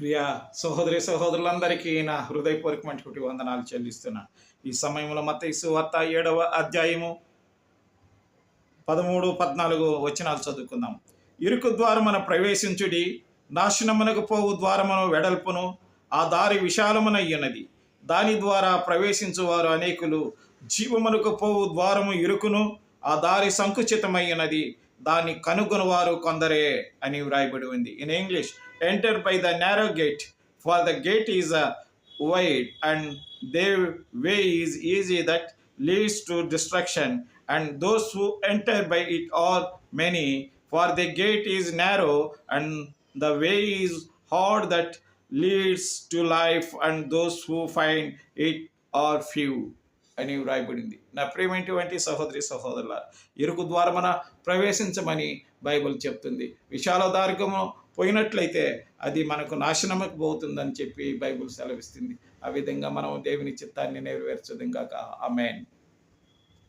ప్రియ సహోదరి సహోదరులందరికీ నా హృదయపూర్వకమైనటువంటి వందనాలు చెల్లిస్తున్నా. ఈ సమయంలో మత వార్త ఏడవ అధ్యాయము పదమూడు పద్నాలుగు వచనాలు చదువుకుందాం. ఇరుకు ద్వారమున ప్రవేశించుడి నాశనమునకు పోవు ద్వారమును వెడల్పును ఆ దారి విశాలమునయ్యున్నది దాని ద్వారా ప్రవేశించువారు అనేకులు జీవమునకు పోవు ద్వారము ఇరుకును ఆ దారి సంకుచితమైనది. దాన్ని కనుగొనవారు కొందరే అని వ్రాయబడి ఉంది. In English enter by the narrow gate for the gate is a wide and the way is easy that leads to destruction and those who enter by it are many for the gate is narrow and the way is hard that leads to life and those who find it are few అని వ్రాయబడింది. నా ప్రేమైనటువంటి సహోదరి సహోదరుల ఇరుకు ద్వారమున ప్రవేశించమని Bible చెప్తుంది. విశాల దార్గము పోయినట్లయితే అది మనకు నాశనముకు పోతుందని చెప్పి బైబిల్ సెలవిస్తుంది. ఆ విధంగా మనం దేవుని చిత్తాన్ని నెరవేర్చదు ఆమెన్.